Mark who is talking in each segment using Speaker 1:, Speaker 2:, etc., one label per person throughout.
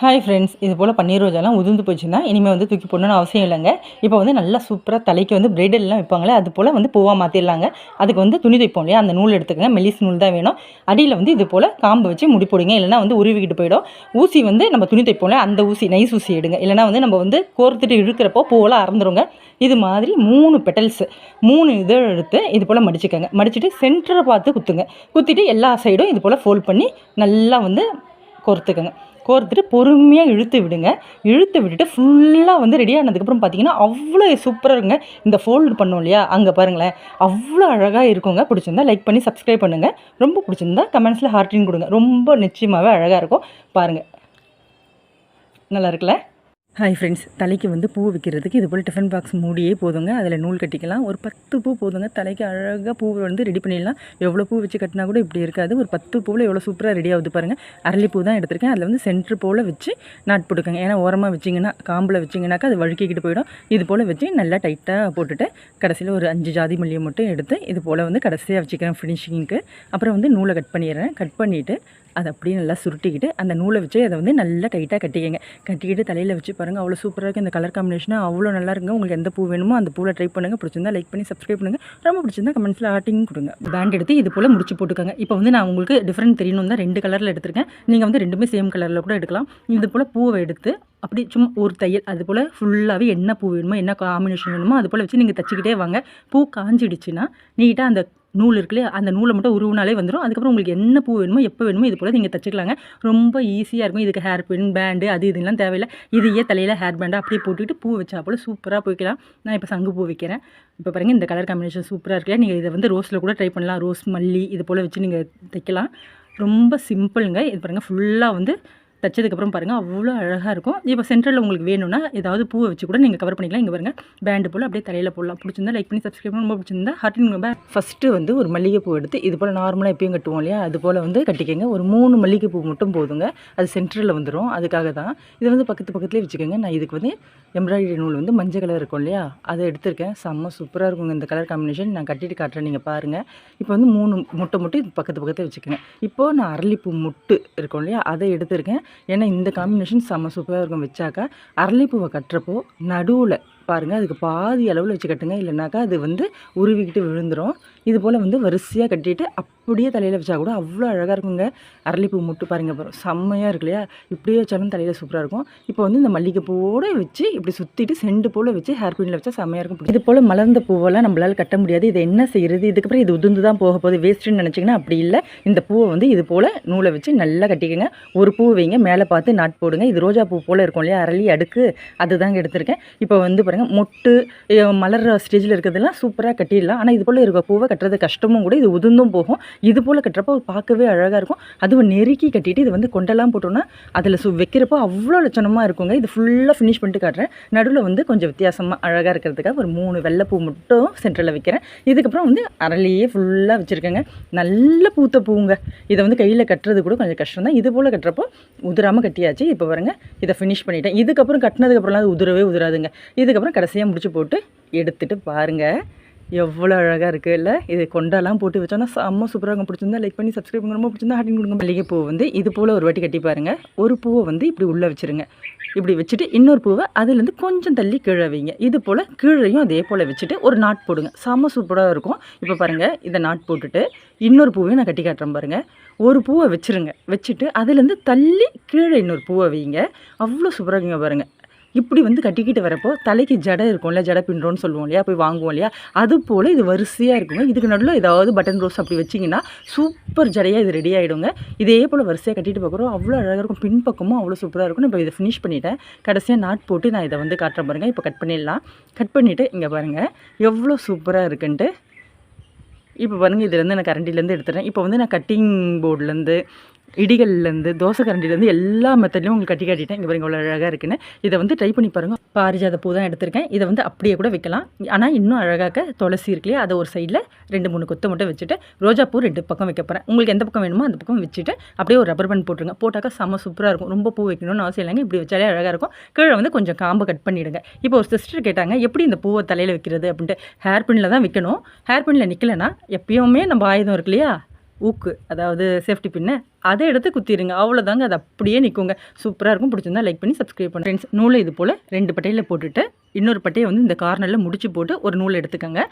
Speaker 1: Hi friends இது போல் பன்னீர் ரோஜாலாம் உதிர்ந்து போச்சுன்னா இனிமேல் வந்து தூக்கி போடணும்னு அவசியம் இல்லைங்க. இப்போ வந்து நல்லா சூப்பராக தலைக்கு வந்து பிரைடல்லாம் வைப்பாங்களே அது போல் வந்து பூவாக மாற்றிடலாங்க அதுக்கு வந்து துணி தைப்போம் இல்லையா அந்த நூல் எடுத்துக்கங்க மெல்லிஸ் நூல் தான் வேணும். அடியில் வந்து இது போல் காம்பு வச்சு முடி போடுங்க இல்லைனா வந்து உருவிக்கிட்டு போயிடும். ஊசி வந்து நம்ம துணி தைப்போம்ல அந்த ஊசி நைஸ் ஊசி எடுங்க. இல்லைனா வந்து நம்ம வந்து கோர்த்துட்டு இழுக்கிறப்போ பூவெல்லாம் அறந்துருங்க. இது மாதிரி மூணு பெட்டல்ஸ் மூணு இதை எடுத்து இது போல் மடிச்சுக்கோங்க. மடிச்சுட்டு சென்டரை பார்த்து குத்துங்க. குத்திட்டு எல்லா சைடும் இது போல் ஃபோல்ட் பண்ணி நல்லா வந்து கோர்த்துக்கோங்க. கோர்த்துட்டு பொறுமையாக இழுத்து விடுங்க. இழுத்து விட்டுட்டு ஃபுல்லாக வந்து ரெடி ஆனதுக்கப்புறம் பார்த்தீங்கன்னா அவ்வளோ சூப்பராக இருக்குங்க. இந்த ஃபோல்டு பண்ணோம் இல்லையா? அங்கே பாருங்களேன். அவ்வளோ அழகாக இருக்குங்க. பிடிச்சிருந்தா லைக் பண்ணி சப்ஸ்கிரைப் பண்ணுங்கள் ரொம்ப பிடிச்சிருந்தா கமெண்ட்ஸில் ஹார்ட்டின் கொடுங்க. ரொம்ப நிச்சயமாகவே அழகாக இருக்கும். பாருங்கள் நல்லா இருக்குல்ல? ஹாய் ஃப்ரெண்ட்ஸ் தலைக்கு வந்து பூ வைக்கிறதுக்கு இது போல் டிஃபன் பாக்ஸ் மூடியே போதுங்க. அதில் நூல் கட்டிக்கலாம். ஒரு பத்து பூ போதுங்க. தலைக்கு அழகாக பூ வந்து ரெடி பண்ணிடலாம். எவ்வளோ பூ வச்சு கட்டினா கூட இப்படி இருக்காது. ஒரு பத்து பூவில் எவ்வளோ சூப்பராக ரெடி ஆகுது பாருங்கள் அரளிப்பூ தான் எடுத்திருக்கேன். அதில் வந்து சென்ட்ரு போல் வச்சு நாட் போட்டுக்கோங்க. ஏன்னா ஓரமாக வச்சிங்கன்னா காம்பில் வச்சிங்கனாக்கா அது வழுக்கிக்கிட்டு போயிடும். இது போல் வச்சு நல்லா டைட்டாக போட்டுட்டு கடைசியில் ஒரு அஞ்சு ஜாதி மல்லியை மட்டும் எடுத்து இது போல் வந்து கடைசியாக வச்சுக்கிறேன் ஃபினிஷிங்க்கு அப்புறம் வந்து நூலை கட் பண்ணிடுறேன். கட் பண்ணிவிட்டு அதை அப்படியே நல்லா சுருட்டிக்கிட்டு அந்த நூலை வச்சு அதை வந்து நல்லா டைட்டாக கட்டிக்கங்க. கட்டிக்கிட்டு தலையில் வச்சு பாருங்கள் அவ்வளோ சூப்பராக இருக்குது இந்த கலர் காம்பினேஷனாக அவ்வளோ நல்லா இருக்குங்க. உங்களுக்கு எந்த பூ வேணுமோ அந்த பூவில் ட்ரை பண்ணுங்கள் பிடிச்சிருந்தா லைக் பண்ணி சப்ஸ்கிரைப் பண்ணுங்கள் ரொம்ப பிடிச்சிருந்தா கமெண்ட்ஸில் ஆட்டிங் கொடுங்க. பேண்ட் எடுத்து இது போல் முடிச்சு போட்டுக்கோங்க. இப்போ வந்து நான் உங்களுக்கு டிஃப்ரெண்ட் தெரியணும் தான் ரெண்டு கலரில் எடுத்திருக்கேன். நீங்கள் வந்து ரெண்டுமே சேம் கலரில் கூட எடுக்கலாம். இது போல் பூவை எடுத்து அப்படி சும்மா ஒரு தையல் அது போல் ஃபுல்லாகவே என்ன பூ வேணுமோ என்ன காம்பினேஷன் வேணுமோ அது போல் வச்சு நீங்கள் தச்சுக்கிட்டே வாங்க. பூ காஞ்சிடுச்சுன்னா நீட்டாக அந்த நூல் இருக்கு இல்லையா? அந்த நூலை மட்டும் உருவினாலே வந்துடும் அதுக்கப்புறம் உங்களுக்கு என்ன பூ வேணுமோ எப்போ வேணுமோ இது போல் நீங்கள் தச்சுக்கலாங்க. ரொம்ப ஈஸியாக இருக்கும். இதுக்கு ஹேர் பின் பேண்டு அது இதெல்லாம் தேவையில்லை. இதையே தலையில் ஹேர் பேண்டை அப்படியே போட்டுக்கிட்டு பூ வச்சா போல் சூப்பராக போய்க்கலாம். நான் இப்போ சங்கு பூ வைக்கிறேன். இப்போ பாருங்கள் இந்த கலர் காம்பினேஷன் சூப்பராக இருக்குல்ல நீங்கள் இதை வந்து ரோஸில் கூட ட்ரை பண்ணலாம். ரோஸ் மல்லி இது போல் வச்சு நீங்கள் தைக்கலாம். ரொம்ப சிம்பிளுங்க இது பாருங்கள் ஃபுல்லாக வந்து தைச்சதுக்கப்புறம் பாருங்கள் அவ்வளோ அழகாக இருக்கும். இப்போ சென்டரில் உங்களுக்கு வேணும்னா ஏதாவது பூவை வச்சு கூட நீங்கள் கவர் பண்ணிக்கலாம். இங்கே பாருங்கள் பேண்டு போல் அப்படியே தலையில் போடலாம். பிடிச்சிருந்தா லைக் பண்ணி சப்ஸ்கிரைப் பண்ணி ரொம்ப பிடிச்சிருந்தா ஹார்ட்டின் ரொம்ப ஃபஸ்ட்டு வந்து ஒரு மல்லிகைப்பூ எடுத்து இது போல் நார்மலாக எப்பயும் கட்டுவோம் இல்லையா? அது போல் வந்து கட்டிக்கங்க. ஒரு மூணு மல்லிகைப்பூ மட்டும் போதுங்க. அது சென்டரில் வந்துடும் அதுக்காக தான். இது வந்து பக்கத்து பக்கத்துலேயே வச்சுக்கோங்க. நான் இதுக்கு வந்து எம்ப்ராய்டரி நூல் வந்து மஞ்சள் கலர் இருக்கும் இல்லையா? அதை எடுத்திருக்கேன். செம்ம சூப்பராக இருக்குங்க. இந்த கலர் காம்பினேஷன் நான் கட்டிட்டு காட்டுறேன். நீங்கள் பாருங்கள் இப்போ வந்து மூணு முட்டை முட்டை பக்கத்து பக்கத்தில் வச்சுக்கோங்க. இப்போது நான் அரளிப்பூ முட்டு இருக்கும் இல்லையா? அதை எடுத்திருக்கேன். ஏன்னா இந்த காம்பினேஷன் செம்ம சூப்பராக இருக்கும் வச்சாக்கா அரளிப்பூவை கட்டுறப்போ நடுவில் பாருங்கள் அதுக்கு பாதி அளவில் வச்சு கட்டுங்க. இல்லைனாக்கா அது வந்து உருவிக்கிட்டு விழுந்துடும் இது போல் வந்து வரிசையாக கட்டிட்டு அப்படியே தலையில் வச்சா கூட அவ்வளோ அழகாக இருக்குங்க. அரளிப்பூ முட்டு பாருங்க அப்புறம் செம்மையாக இருக்கு இல்லையா? இப்படியே வச்சாலும் தலையில் சூப்பராக இருக்கும். இப்போ வந்து இந்த மல்லிகைப்பூவோடு வச்சு இப்படி சுற்றிட்டு செண்டு போல் வச்சு ஹேர் பின்னில் வச்சா செம்மையாக இருக்கும். இது போல் மலர்ந்த பூவெல்லாம் நம்மளால் கட்ட முடியாது. இதை என்ன செய்கிறது இதுக்கப்புறம் இது உதிர்ந்து தான் போக போகுது. வேஸ்ட்டுன்னு நினச்சிங்கன்னா அப்படி இல்லை. இந்த பூவை வந்து இது போல் நூலை வச்சு நல்லா கட்டிக்கோங்க. ஒரு பூ வைங்க மேலே பார்த்து நாட் போடுங்க. இது ரோஜா பூ போல் இருக்கும் இல்லையா? அரளி அடுக்கு அதுதாங்க எடுத்திருக்கேன். இப்போ வந்து பாருங்கள் மொட்டு மலர்ற ஸ்டேஜில் இருக்கிறதெல்லாம் சூப்பராக கட்டிடலாம். ஆனால் இது போல் இருக்க பூவை கட்டுறது கஷ்டமும் கூட இது உதிர்ந்தும் போகும். இது போல் கட்டுறப்போ பார்க்கவே அழகாக இருக்கும். அதுவும் நெருக்கி கட்டிட்டு இது வந்து கொண்டெல்லாம் போட்டோன்னா அதில் சு வைக்கிறப்போ அவ்வளோ லட்சணமாக இருக்குங்க. இது ஃபுல்லாக ஃபினிஷ் பண்ணிட்டு காட்டுறேன். நடுவில் வந்து கொஞ்சம் வித்தியாசமாக அழகாக இருக்கிறதுக்காக ஒரு மூணு வெள்ளைப்பூ மட்டும் சென்டரில் வைக்கிறேன். இதுக்கப்புறம் வந்து அரளியே ஃபுல்லாக வச்சுருக்கேங்க. நல்ல பூத்த பூங்க. இதை வந்து கையில் கட்டுறது கூட கொஞ்சம் கஷ்டம் தான் இது போல் கட்டுறப்போ உதிராமல் கட்டியாச்சு. இப்போ பாருங்கள் இதை ஃபினிஷ் பண்ணிட்டேன். இதுக்கப்புறம் கட்டினதுக்கப்புறம்லாம் அது உதிரவே உதிராதுங்க. இதுக்கப்புறம் கடைசியாக முடிச்சு போட்டு எடுத்துகிட்டு பாருங்கள் எவ்வளோ அழகாக இருக்குது இல்லை இது கொண்டெல்லாம் போட்டு வச்சோன்னா செம்ம சூப்பராக இருக்கும். பிடிச்சிருந்தா லைக் பண்ணி சப்ஸ்கிரைப் பண்ண ரொம்ப பிடிச்சிருந்தா ஹாட்டிங் கொடுங்க. மல்லிகைப்பூ வந்து இது போல் ஒரு வாட்டி கட்டி பாருங்கள் ஒரு பூவை வந்து இப்படி உள்ளே வச்சுருங்க. இப்படி வச்சுட்டு இன்னொரு பூவை அதுலேருந்து கொஞ்சம் தள்ளி கீழே வைங்க. இது போல் கீழையும் அதே போல் வச்சுட்டு ஒரு நாட் போடுங்க. செம்ம சூப்பராக இருக்கும். இப்போ பாருங்கள் இதை நாட் போட்டுட்டு இன்னொரு பூவையும் நான் கட்டி காட்டுறேன் பாருங்கள் ஒரு பூவை வச்சுருங்க. வச்சுட்டு அதுலேருந்து தள்ளி கீழே இன்னொரு பூவை வைங்க. அவ்வளோ சூப்பராக இருக்குங்க பாருங்கள் இப்படி வந்து கட்டிக்கிட்டு வரப்போ தலைக்கு ஜடை இருக்கும்ல ஜடை பின்றோன்னு சொல்லுவோம் இல்லையா? போய் வாங்குவோம் இல்லையா? அது போல் இது வரிசையாக இருக்குங்க. இதுக்கு நடுவில் ஏதாவது பட்டன் ரோஸ் அப்படி வச்சிங்கன்னா சூப்பர் ஜடையாக இது ரெடி ஆகிடுங்க இதே போல் வரிசையாக கட்டிட்டு பார்க்குறோம். அவ்வளோ அழகாக இருக்கும். பின்பக்கமும் அவ்வளோ சூப்பராக இருக்கும். இப்போ இதை ஃபினிஷ் பண்ணிவிட்டேன் கடைசியாக நாட் போட்டு நான் இதை வந்து காட்டுறேன் பாருங்கள் இப்போ கட் பண்ணிடலாம். கட் பண்ணிவிட்டு இங்கே பாருங்கள் எவ்வளோ சூப்பராக இருக்குன்ட்டு. இப்போ பாருங்கள் இதுலேருந்து நான் கரண்டிலேருந்து எடுத்துகிறேன் இப்போ வந்து நான் கட்டிங் போர்ட்லேருந்து இடிகள்லேருந்து தோசை கரண்டிலேருந்து எல்லா மெத்தட்லையும் உங்களுக்கு கட்டி காட்டிட்டேன். இங்கே பாருங்க இவ்வளோ அழகாக இருக்குன்னு. இதை வந்து ட்ரை பண்ணி பாருங்கள் பாரிஜாத பூ தான் எடுத்திருக்கேன். இதை வந்து அப்படியே கூட வைக்கலாம். ஆனால் இன்னும் அழகாக துளசி இருக்குல்லையே அதை ஒரு சைடில் ரெண்டு மூணு கொத்து மட்டும் வச்சுட்டு ரோஜா பூ ரெண்டு பக்கம் வைக்க போகிறேன் உங்களுக்கு எந்த பக்கம் வேணுமோ அந்த பக்கம் வச்சுட்டு அப்படியே ஒரு ரப்பர் பேண்ட் போட்டுருங்க. போட்டாக்கா செம்ம சூப்பராக இருக்கும். ரொம்ப பூ வைக்கணும்னு அவசியம் இல்லைங்க. இப்படி வச்சாலே அழகாக இருக்கும். கீழே வந்து கொஞ்சம் காம்பு கட் பண்ணிவிடுங்க இப்போ ஒரு சிஸ்டர் கேட்டாங்க எப்படி இந்த பூவை தலையில் வைக்கிறது? அப்படின்ட்டு. ஹேர் பின்னில் தான் வைக்கணும். ஹேர் பின்னில் நிற்கலைன்னா எப்பயுமே நம்ம ஆயுதம் இருக்கு இல்லையா? ஊக்கு அதாவது சேஃப்டி பின்னு அதை எடுத்து குத்திடுங்க அவ்வளோதாங்க அது அப்படியே நிற்குங்க சூப்பராக இருக்கும். பிடிச்சிருந்தா லைக் பண்ணி சப்ஸ்கிரைப் பண்ணி. ஃப்ரெண்ட்ஸ் நூலை இது போல் ரெண்டு பட்டையில் போட்டுட்டு இன்னொரு பட்டையை வந்து இந்த கார்னரில் முடிச்சு போட்டு ஒரு நூல் எடுத்துக்கோங்க.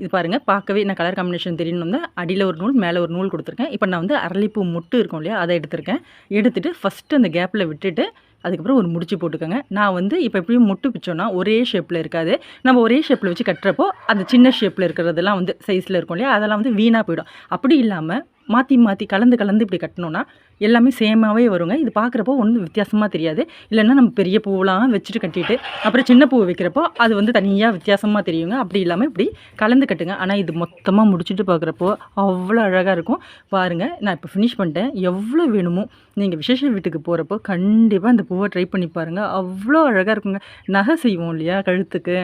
Speaker 1: இது பாருங்கள் பார்க்கவே நான் கலர் காம்பினேஷன் தெரியணும் தான் அடியில் ஒரு நூல் மேலே ஒரு நூல் கொடுத்துருக்கேன். இப்போ நான் வந்து அரளிப்பூ முட்டு இருக்கும் இல்லையா அதை எடுத்திருக்கேன். எடுத்துகிட்டு ஃபஸ்ட்டு அந்த கேப்பில் விட்டுட்டு அதுக்கப்புறம் ஒரு முடிச்சு போட்டுக்கோங்க. நான் வந்து இப்போ எப்படியும் முட்டு பிச்சோன்னா ஒரே ஷேப்பில் இருக்காது. நம்ம ஒரே ஷேப்பில் வச்சு கட்டுறப்போ அந்த சின்ன ஷேப்பில் இருக்கிறதெல்லாம் வந்து சைஸில் இருக்கும் இல்லையா? அதெல்லாம் வந்து வீணாக போயிடும். அப்படி இல்லாமல் மாற்றி மாற்றி கலந்து கலந்து இப்படி கட்டினோன்னா எல்லாமே சேமாகவே வருங்க. இது பார்க்குறப்போ ஒன்றும் வித்தியாசமாக தெரியாது. இல்லைன்னா நம்ம பெரிய பூவெலாம் வச்சுட்டு கட்டிட்டு அப்புறம் சின்ன பூ வைக்கிறப்போ அது வந்து தனியாக வித்தியாசமாக தெரியுங்க. அப்படி இல்லாமல் இப்படி கலந்து கட்டுங்க. ஆனால் இது மொத்தமாக முடிச்சுட்டு பார்க்குறப்போ அவ்வளோ அழகாக இருக்கும். பாருங்கள் நான் இப்போ ஃபினிஷ் பண்ணிட்டேன். எவ்வளோ வேணுமோ நீங்கள் விசேஷ வீட்டுக்கு போகிறப்போ கண்டிப்பாக இந்த பூவை ட்ரை பண்ணி பாருங்கள் அவ்வளோ அழகாக இருக்குங்க. நகை செய்வோம் இல்லையா கழுத்துக்கு?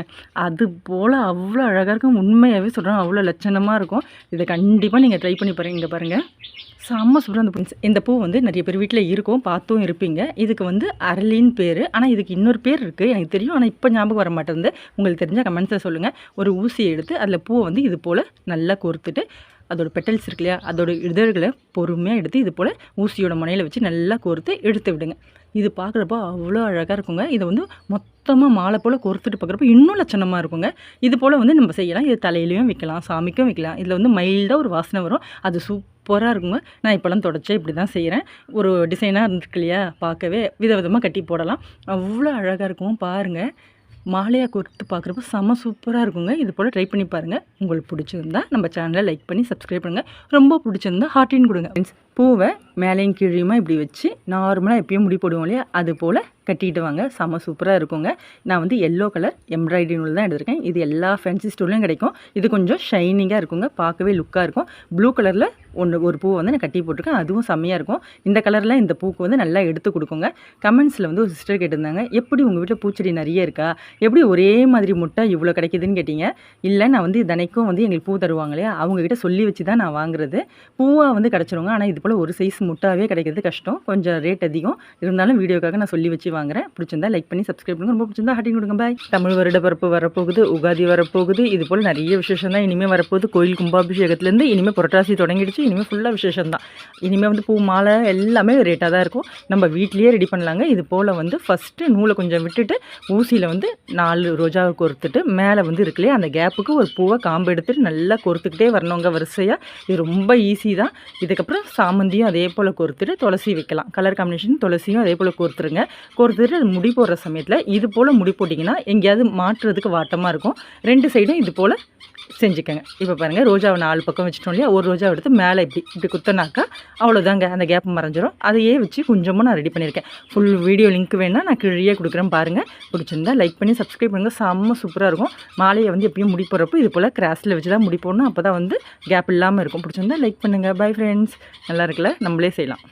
Speaker 1: அது போல் அவ்வளோ அழகாக இருக்கும். உண்மையாகவே சொல்கிறேன் அவ்வளோ லட்சணமாக இருக்கும். இதை கண்டிப்பாக நீங்கள் ட்ரை பண்ணி பாருங்கள் இங்கே பாருங்கள் செம்ம சூப்பராக அந்த இந்த பூ வந்து நிறைய பேர் வீட்டில் இருக்கும் பார்த்தும் இருப்பீங்க. இதுக்கு வந்து அரளின்னு பேர். ஆனால் இதுக்கு இன்னொரு பேர் இருக்குது எனக்கு தெரியும். ஆனால் இப்போ ஞாபகம் வர மாட்டேங்குது. உங்களுக்கு தெரிஞ்சால் கமெண்ட்ஸை சொல்லுங்கள் ஒரு ஊசியை எடுத்து அதில் பூவை வந்து இது போல் நல்லா கோர்த்துட்டு அதோட பெட்டல்ஸ் இருக்கு இல்லையா அதோட இதழ்களை பொறுமையாக எடுத்து இது போல் ஊசியோட முனையில் வச்சு நல்லா கோர்த்து எடுத்து விடுங்க. இது பார்க்குறப்போ அவ்வளோ அழகாக இருக்குங்க. இதை வந்து மொத்தமாக மாலை போல் கோர்த்துட்டு பார்க்குறப்போ இன்னும் லட்சணமாக இருக்குங்க. இது போல் வந்து நம்ம செய்யலாம். இது தலையிலையும் வைக்கலாம் சாமிக்கும் வைக்கலாம். இதில் வந்து மைல்டாக ஒரு வாசனை வரும். அது சூப்பராக இருக்குங்க. நான் இப்போலாம் தொடச்சா இப்படி தான் செய்கிறேன் ஒரு டிசைனாக இருந்துருக்கு இல்லையா பார்க்கவே விதவிதமாக கட்டி போடலாம். அவ்வளோ அழகாக இருக்கும் பாருங்கள் மாலையாக கொடுத்து பார்க்குறப்போ செம்ம சூப்பராக இருக்குங்க. இது போல் ட்ரை பண்ணி பாருங்கள் உங்களுக்கு பிடிச்சிருந்தா நம்ம சேனலை லைக் பண்ணி சப்ஸ்கிரைப் பண்ணுங்கள் ரொம்ப பிடிச்சிருந்தா ஹார்ட்டின் கொடுங்க. மீன்ஸ் பூவை மேலேயும் கீழேயுமா இப்படி வச்சு நார்மலாக எப்பயும் முடி போடுவோம் இல்லையா? அது போல் கட்டிட்டு வாங்க செம்ம சூப்பராக இருக்குங்க. நான் வந்து எல்லோ கலர் எம்ப்ராய்டரி நூல் தான் எடுத்திருக்கேன். இது எல்லா ஃபேன்சி ஸ்டோர்லையும் கிடைக்கும். இது கொஞ்சம் ஷைனிங்காக இருக்குங்க. பார்க்கவே லுக்காக இருக்கும். ப்ளூ கலரில் ஒன்று ஒரு பூவை வந்து நான் கட்டி போட்டிருக்கேன். அதுவும் செம்மையாக இருக்கும். இந்த கலரில் இந்த பூக்கு வந்து நல்லா எடுத்து கொடுக்குங்க. கமெண்ட்ஸில் வந்து ஒரு சிஸ்டர் கேட்டிருந்தாங்க. எப்படி உங்கள் வீட்டில் பூச்செடி நிறைய இருக்கா? எப்படி ஒரே மாதிரி முட்டை இவ்வளோ கிடைக்குதுன்னு கேட்டிங்க? இல்லை நான் வந்து தினைக்கும் வந்து எங்களுக்கு பூ தருவாங்க இல்லையா? அவங்கக்கிட்ட சொல்லி வச்சு தான் நான் வாங்குறது. பூவாக வந்து கிடச்சிருங்க. ஆனால் இது போல் ஒரு சைஸ் முட்டாவே கிடைக்கிறது கஷ்டம். கொஞ்சம் ரேட் அதிகம். இருந்தாலும் வீடியோக்காக நான் சொல்லி வச்சு வாங்குறேன். பிடிச்சிருந்தா லைக் பண்ணி சப்ஸ்கிரைப் பண்ணுங்க. ரொம்ப பிடிச்சிருந்தா ஹட்டிங் கொடுங்க. பாய் தமிழ் வருட பிறப்பு வரப்போகுது உகாதி வரப்போகுது. இது போல் நிறைய விசேஷம் தான் இனிமேல் வரப்போகுது. கோயில் கும்பாபிஷேகத்துலேருந்து இனிமேல் புரட்டாசி தொடங்கிடுச்சு. இனிமேல் ஃபுல்லாக விசேஷம் தான். இனிமேல் வந்து பூ மாலை எல்லாமே ரேட்டாக தான் இருக்கும். நம்ம வீட்லேயே ரெடி பண்ணலாங்க. இது போல் வந்து ஃபஸ்ட்டு நூலை கொஞ்சம் விட்டுட்டு ஊசியில் வந்து நாலு ரோஜாவை கொறுத்துட்டு மேலே வந்து இருக்கு இல்லையா அந்த கேப்புக்கு ஒரு பூவை காம்பு எடுத்துட்டு நல்லா கொறுத்துக்கிட்டே வரணுங்க வரிசையாக இது ரொம்ப ஈஸி தான். இதுக்கப்புறம் சாமந்தியும் அதே போல் கொறுத்துட்டு துளசி வைக்கலாம். கலர் காம்பினேஷன் துளசியும் அதே போல் கொறுத்துருங்க அது முடி போடுற சமயத்தில் இது போல் முடி போட்டிங்கன்னா எங்கேயாவது மாற்றுறதுக்கு வாட்டமாக இருக்கும். ரெண்டு சைடும் இது போல் செஞ்சுக்கோங்க. இப்போ பாருங்கள் ரோஜாவை நாலு பக்கம் வச்சுட்டோம் இல்லையா? ஒரு ரோஜாவை எடுத்து மேலே இப்படி இப்படி குத்தனாக்கா அவ்வளோதாங்க அந்த கேப் மறைஞ்சிரும். அதையே வச்சு கொஞ்சமாக நான் ரெடி பண்ணியிருக்கேன். ஃபுல் வீடியோ லிங்க் வேணால் நான் கீழே கொடுக்குறேன் பாருங்கள் பிடிச்சிருந்தா லைக் பண்ணி சப்ஸ்கிரைப் பண்ணுங்கள் செம்ம சூப்பராக இருக்கும். மாலையை வந்து எப்பயும் முடி போடுறப்போ இது போல் கிராஸில் வச்சு தான் முடி போடணும். அப்போ தான் வந்து கேப் இல்லாமல் இருக்கும். பிடிச்சிருந்தா லைக் பண்ணுங்கள் பை ஃப்ரெண்ட்ஸ் நல்லா இருக்குல்ல? நம்மளே செய்யலாம்.